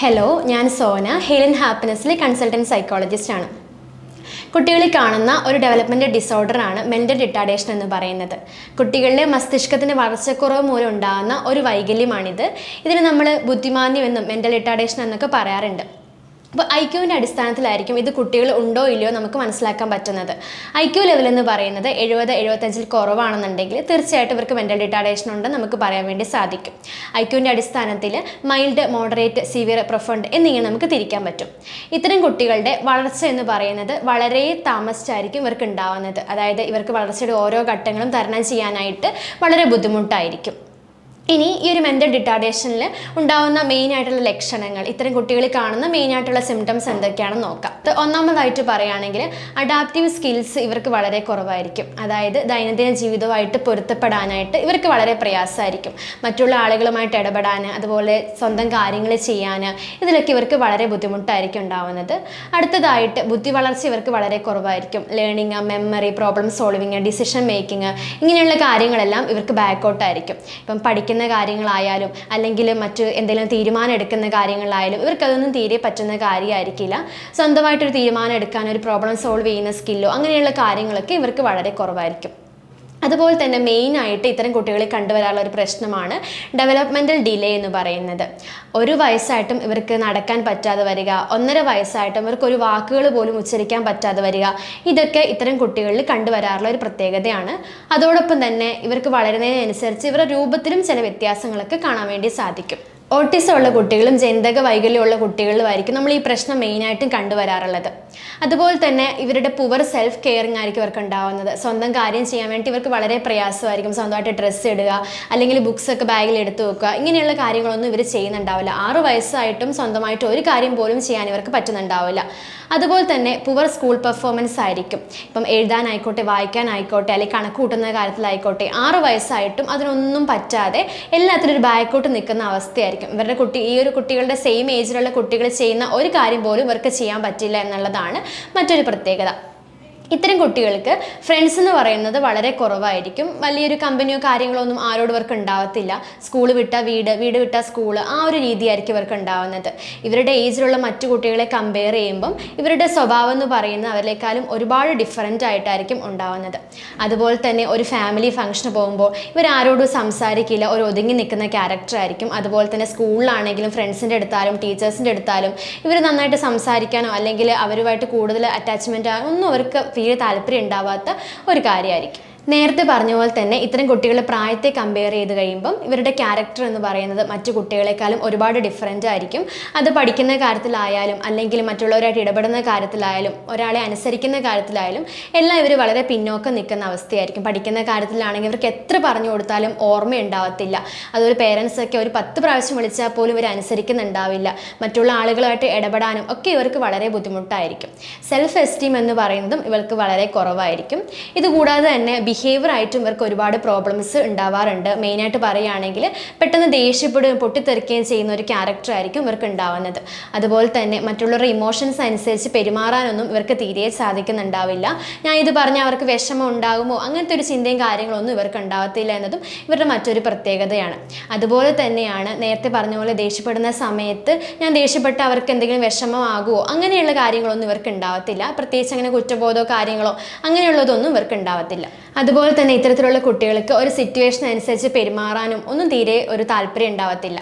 Hello ഞാൻ Sona Helen ഹാപ്പിനെസ്സിലെ consultant psychologist ആണ്. കുട്ടികളിൽ കാണുന്ന ഒരു ഡെവലപ്മെന്റ് ഡിസോർഡറാണ് മെന്റൽ റിട്ടാഡേഷൻ എന്ന് പറയുന്നത്. കുട്ടികളിലെ മസ്തിഷ്കത്തിന് വളർച്ചക്കുറവ് മൂലം ഉണ്ടാകുന്ന ഒരു വൈകല്യമാണിത്. ഇതിന് നമ്മൾ ബുദ്ധിമാന്യം എന്നും മെന്റൽ റിട്ടാഡേഷൻ എന്നൊക്കെ പറയാറുണ്ട്. അപ്പോൾ ഐ ക്യുവിന്റെ അടിസ്ഥാനത്തിലായിരിക്കും ഇത് കുട്ടികൾ ഉണ്ടോ ഇല്ലയോ നമുക്ക് മനസ്സിലാക്കാൻ പറ്റുന്നത്. ഐ ക്യു ലെവൽ എന്ന് പറയുന്നത് എഴുപത് എഴുപത്തഞ്ചിൽ കുറവാണെന്നുണ്ടെങ്കിൽ തീർച്ചയായിട്ടും ഇവർക്ക് മെന്റൽ ഡിറ്റാഡേഷൻ ഉണ്ടെന്ന് നമുക്ക് പറയാൻ വേണ്ടി സാധിക്കും. ഐ ക്യുവിന്റെ അടിസ്ഥാനത്തിൽ മൈൽഡ് മോഡറേറ്റ് സിവിയർ പ്രൊഫണ്ട് എന്നിങ്ങനെ നമുക്ക് തിരിക്കാൻ പറ്റും. ഇത്തരം കുട്ടികളുടെ വളർച്ച എന്ന് പറയുന്നത് വളരെ താമസിച്ചായിരിക്കും ഇവർക്ക് ഉണ്ടാവുന്നത്. അതായത് ഇവർക്ക് വളർച്ചയുടെ ഓരോ ഘട്ടങ്ങളും തരണം ചെയ്യാനായിട്ട് വളരെ ബുദ്ധിമുട്ടായിരിക്കും. ഇനി ഈ ഒരു മെന്റൽ ഡിറ്റാഡേഷനിൽ ഉണ്ടാകുന്ന മെയിൻ ആയിട്ടുള്ള ലക്ഷണങ്ങൾ ഇത്തരം കുട്ടികളിൽ കാണുന്ന മെയിൻ ആയിട്ടുള്ള സിംറ്റംസ് എന്തൊക്കെയാണെന്ന് നോക്കാം. ഒന്നാമതായിട്ട് പറയുകയാണെങ്കിൽ അഡാപ്റ്റീവ് സ്കിൽസ് ഇവർക്ക് വളരെ കുറവായിരിക്കും. അതായത് ദൈനംദിന ജീവിതവുമായിട്ട് പൊരുത്തപ്പെടാനായിട്ട് ഇവർക്ക് വളരെ പ്രയാസമായിരിക്കും. മറ്റുള്ള ആളുകളുമായിട്ട് ഇടപെടാൻ അതുപോലെ സ്വന്തം കാര്യങ്ങൾ ചെയ്യാൻ ഇതിലൊക്കെ ഇവർക്ക് വളരെ ബുദ്ധിമുട്ടായിരിക്കും ഉണ്ടാവുന്നത്. അടുത്തതായിട്ട് ബുദ്ധി വളർച്ച ഇവർക്ക് വളരെ കുറവായിരിക്കും. Learning memory problem solving decision making ഇങ്ങനെയുള്ള കാര്യങ്ങളെല്ലാം ഇവർക്ക് ബാക്കൗട്ടായിരിക്കും ഇപ്പം പഠിക്കുന്ന കാര്യങ്ങളായാലും അല്ലെങ്കിൽ മറ്റ് എന്തെങ്കിലും തീരുമാനം എടുക്കുന്ന കാര്യങ്ങളായാലും ഇവർക്കതൊന്നും തീരെ പറ്റുന്ന കാര്യമായിരിക്കില്ല. സ്വന്തമായിട്ടൊരു തീരുമാനം എടുക്കാൻ ഒരു പ്രോബ്ലം സോൾവ് ചെയ്യുന്ന സ്കില്ലോ അങ്ങനെയുള്ള കാര്യങ്ങളൊക്കെ ഇവർക്ക് വളരെ കുറവായിരിക്കും. അതുപോലെ തന്നെ മെയിനായിട്ട് ഇത്തരം കുട്ടികളിൽ കണ്ടുവരാനുള്ള ഒരു പ്രശ്നമാണ് ഡെവലപ്മെന്റൽ ഡിലേ എന്ന് പറയുന്നത്. ഒരു വയസ്സായിട്ടും ഇവർക്ക് നടക്കാൻ പറ്റാതെ വരിക ഒന്നര വയസ്സായിട്ടും ഇവർക്ക് ഒരു വാക്കുകൾ പോലും ഉച്ചരിക്കാൻ പറ്റാതെ വരിക ഇതൊക്കെ ഇത്തരം കുട്ടികളിൽ കണ്ടുവരാറുള്ള ഒരു പ്രത്യേകതയാണ്. അതോടൊപ്പം തന്നെ ഇവർക്ക് വളരുന്നതിനനുസരിച്ച് ഇവരുടെ രൂപത്തിലും ചില വ്യത്യാസങ്ങളൊക്കെ കാണാൻ വേണ്ടി സാധിക്കും. ഓട്ടിസം ഉള്ള കുട്ടികളും ജനിതക വൈകല്യമുള്ള കുട്ടികളിലുമായിരിക്കും നമ്മൾ ഈ പ്രശ്നം മെയിനായിട്ടും കണ്ടുവരാറുള്ളത്. അതുപോലെ തന്നെ ഇവരുടെ പുവർ സെൽഫ് കെയറിങ് ആയിരിക്കും ഇവർക്ക് ഉണ്ടാവുന്നത്. സ്വന്തം കാര്യം ചെയ്യാൻ വേണ്ടി ഇവർക്ക് വളരെ പ്രയാസമായിരിക്കും. സ്വന്തമായിട്ട് ഡ്രസ്സ് ഇടുക അല്ലെങ്കിൽ ബുക്സ് ഒക്കെ ബാഗിൽ എടുത്തു വെക്കുക ഇങ്ങനെയുള്ള കാര്യങ്ങളൊന്നും ഇവർ ചെയ്യുന്നുണ്ടാവില്ല. ആറു വയസ്സായിട്ടും സ്വന്തമായിട്ട് ഒരു കാര്യം പോലും ചെയ്യാൻ ഇവർക്ക് പറ്റുന്നുണ്ടാവില്ല. അതുപോലെ തന്നെ പുവർ സ്കൂൾ പെർഫോമൻസ് ആയിരിക്കും. ഇപ്പം എഴുതാനായിക്കോട്ടെ വായിക്കാനായിക്കോട്ടെ അല്ലെങ്കിൽ കണക്ക് കൂട്ടുന്ന കാര്യത്തിലായിക്കോട്ടെ ആറു വയസ്സായിട്ടും അതിനൊന്നും പറ്റാതെ എല്ലാത്തിനും ഒരു ബാക്കോട്ട് നിൽക്കുന്ന അവസ്ഥയായിരിക്കും. ഇവരുടെ കുട്ടി ഈ ഒരു കുട്ടികളുടെ സെയിം ഏജിലുള്ള കുട്ടികൾ ചെയ്യുന്ന ഒരു കാര്യം പോലും ഇവർക്ക് ചെയ്യാൻ പറ്റില്ല എന്നുള്ളതാണ് മറ്റൊരു പ്രത്യേകത. ഇത്തരം കുട്ടികൾക്ക് ഫ്രണ്ട്സ് എന്ന് പറയുന്നത് വളരെ കുറവായിരിക്കും. വലിയൊരു കമ്പനിയോ കാര്യങ്ങളോ ഒന്നും ആരോട് ഇവർക്ക് ഉണ്ടാവത്തില്ല. സ്കൂൾ വിട്ട വീട് വീട് വിട്ട സ്കൂൾ ആ ഒരു രീതിയായിരിക്കും ഇവർക്ക് ഉണ്ടാവുന്നത്. ഇവരുടെ ഏജിലുള്ള മറ്റു കുട്ടികളെ കമ്പയർ ചെയ്യുമ്പം ഇവരുടെ സ്വഭാവം എന്ന് പറയുന്നത് അവരിലേക്കാളും ഒരുപാട് ഡിഫറന്റ് ആയിട്ടായിരിക്കും ഉണ്ടാവുന്നത്. അതുപോലെ തന്നെ ഒരു ഫാമിലി ഫംഗ്ഷന് പോകുമ്പോൾ ഇവർ ആരോടും സംസാരിക്കില്ല. ഒരു ഒതുങ്ങി നിൽക്കുന്ന ക്യാരക്ടർ ആയിരിക്കും. അതുപോലെ തന്നെ സ്കൂളിലാണെങ്കിലും ഫ്രണ്ട്സിന്റെ അടുത്താലും ടീച്ചേഴ്സിന്റെ അടുത്താലും ഇവർ നന്നായിട്ട് സംസാരിക്കാനോ അല്ലെങ്കിൽ അവരുമായിട്ട് കൂടുതൽ അറ്റാച്ച്മെന്റ് ഒന്നും അവർക്ക് തീരെ താല്പര്യം ഉണ്ടാവാത്ത ഒരു കാര്യമായിരിക്കും. നേരത്തെ പറഞ്ഞ പോലെ തന്നെ ഇത്തരം കുട്ടികളെ പ്രായത്തെ കമ്പയർ ചെയ്ത് കഴിയുമ്പം ഇവരുടെ ക്യാരക്ടർ എന്ന് പറയുന്നത് മറ്റു കുട്ടികളെക്കാളും ഒരുപാട് ഡിഫറെന്റ് ആയിരിക്കും. അത് പഠിക്കുന്ന കാര്യത്തിലായാലും അല്ലെങ്കിൽ മറ്റുള്ളവരായിട്ട് ഇടപെടുന്ന കാര്യത്തിലായാലും ഒരാളെ അനുസരിക്കുന്ന കാര്യത്തിലായാലും എല്ലാം ഇവർ വളരെ പിന്നോക്കം നിൽക്കുന്ന അവസ്ഥയായിരിക്കും. പഠിക്കുന്ന കാര്യത്തിലാണെങ്കിൽ ഇവർക്ക് എത്ര പറഞ്ഞു കൊടുത്താലും ഓർമ്മയുണ്ടാവത്തില്ല. അതുപോലെ പേരൻസൊക്കെ ഒരു പത്ത് പ്രാവശ്യം വിളിച്ചാൽ പോലും ഇവർ അനുസരിക്കുന്നുണ്ടാവില്ല. മറ്റുള്ള ആളുകളായിട്ട് ഇടപെടാനും ഒക്കെ ഇവർക്ക് വളരെ ബുദ്ധിമുട്ടായിരിക്കും. സെൽഫ് എസ്റ്റീം എന്ന് പറയുന്നതും ഇവർക്ക് വളരെ കുറവായിരിക്കും. ഇതുകൂടാതെ തന്നെ ബിഹേവിയർ ആയിട്ടും ഇവർക്ക് ഒരുപാട് പ്രോബ്ലംസ് ഉണ്ടാവാറുണ്ട്. മെയിനായിട്ട് പറയുകയാണെങ്കിൽ പെട്ടെന്ന് ദേഷ്യപ്പെടുകയും പൊട്ടിത്തെറിക്കുകയും ചെയ്യുന്ന ഒരു ക്യാരക്ടർ ആയിരിക്കും ഇവർക്ക് ഉണ്ടാവുന്നത്. അതുപോലെ തന്നെ മറ്റുള്ളവരുടെ ഇമോഷൻസ് അനുസരിച്ച് പെരുമാറാനൊന്നും ഇവർക്ക് തീരെ സാധിക്കുന്നുണ്ടാവില്ല. ഞാൻ ഇത് പറഞ്ഞ അവർക്ക് വിഷമം ഉണ്ടാകുമോ അങ്ങനത്തെ ഒരു ചിന്തയും കാര്യങ്ങളൊന്നും ഇവർക്ക് ഉണ്ടാവത്തില്ല എന്നതും ഇവരുടെ മറ്റൊരു പ്രത്യേകതയാണ്. അതുപോലെ തന്നെയാണ് നേരത്തെ പറഞ്ഞ പോലെ ദേഷ്യപ്പെടുന്ന സമയത്ത് ഞാൻ ദേഷ്യപ്പെട്ട് അവർക്ക് എന്തെങ്കിലും വിഷമമാകുമോ അങ്ങനെയുള്ള കാര്യങ്ങളൊന്നും ഇവർക്ക് ഉണ്ടാവത്തില്ല. പ്രത്യേകിച്ച് അങ്ങനെ കുറ്റബോധമോ കാര്യങ്ങളോ അങ്ങനെയുള്ളതൊന്നും ഇവർക്ക് ഉണ്ടാവത്തില്ല. അതുപോലെ തന്നെ ഇത്തരത്തിലുള്ള കുട്ടികൾക്ക് ഒരു സിറ്റുവേഷൻ അനുസരിച്ച് പെരുമാറാനും ഒന്നും തീരെ ഒരു താല്പര്യം ഉണ്ടാവത്തില്ല.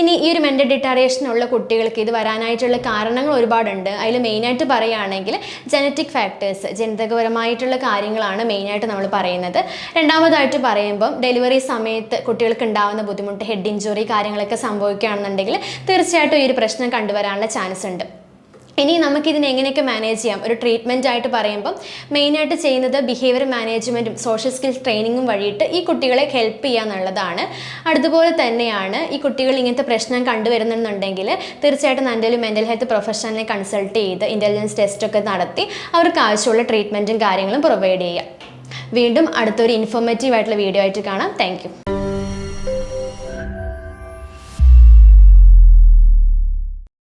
ഇനി ഈ ഒരു മെന്റൽ ഡിറ്റാറേഷനുള്ള കുട്ടികൾക്ക് ഇത് വരാനായിട്ടുള്ള കാരണങ്ങൾ ഒരുപാടുണ്ട്. അതിൽ മെയിനായിട്ട് പറയുകയാണെങ്കിൽ ജനറ്റിക് ഫാക്ടേഴ്സ് ജനിതകപരമായിട്ടുള്ള കാര്യങ്ങളാണ് മെയിനായിട്ട് നമ്മൾ പറയുന്നത്. രണ്ടാമതായിട്ട് പറയുമ്പം ഡെലിവറി സമയത്ത് കുട്ടികൾക്ക് ഉണ്ടാകുന്ന ബുദ്ധിമുട്ട് ഹെഡ് ഇഞ്ചുറി കാര്യങ്ങളൊക്കെ സംഭവിക്കുകയാണെന്നുണ്ടെങ്കിൽ തീർച്ചയായിട്ടും ഈ ഒരു പ്രശ്നം കണ്ടുവരാനുള്ള ചാൻസ് ഉണ്ട്. ഇനി നമുക്കിതിനെ എങ്ങനെയൊക്കെ മാനേജ് ചെയ്യാം? ഒരു ട്രീറ്റ്മെന്റ് ആയിട്ട് പറയുമ്പം മെയിനായിട്ട് ചെയ്യുന്നത് ബിഹേവിയർ മാനേജ്മെന്റും സോഷ്യൽ സ്കിൽസ് ട്രെയിനിങ്ങും വഴിയിട്ട് ഈ കുട്ടികളെ ഹെൽപ്പ് ചെയ്യുക എന്നുള്ളതാണ്. അതുപോലെ തന്നെയാണ് ഈ കുട്ടികൾ ഇങ്ങനത്തെ പ്രശ്നം കണ്ടുവരുന്നുണ്ടെങ്കിൽ തീർച്ചയായിട്ടും നല്ലൊരു മെന്റൽ ഹെൽത്ത് പ്രൊഫഷണലിനെ കൺസൾട്ട് ചെയ്ത് ഇന്റലിജൻസ് ടെസ്റ്റൊക്കെ നടത്തി അവർക്ക് ആവശ്യമുള്ള ട്രീറ്റ്മെന്റും കാര്യങ്ങളും പ്രൊവൈഡ് ചെയ്യുക. വീണ്ടും അടുത്തൊരു ഇൻഫോർമേറ്റീവ് ആയിട്ടുള്ള വീഡിയോ ആയിട്ട് കാണാം. താങ്ക്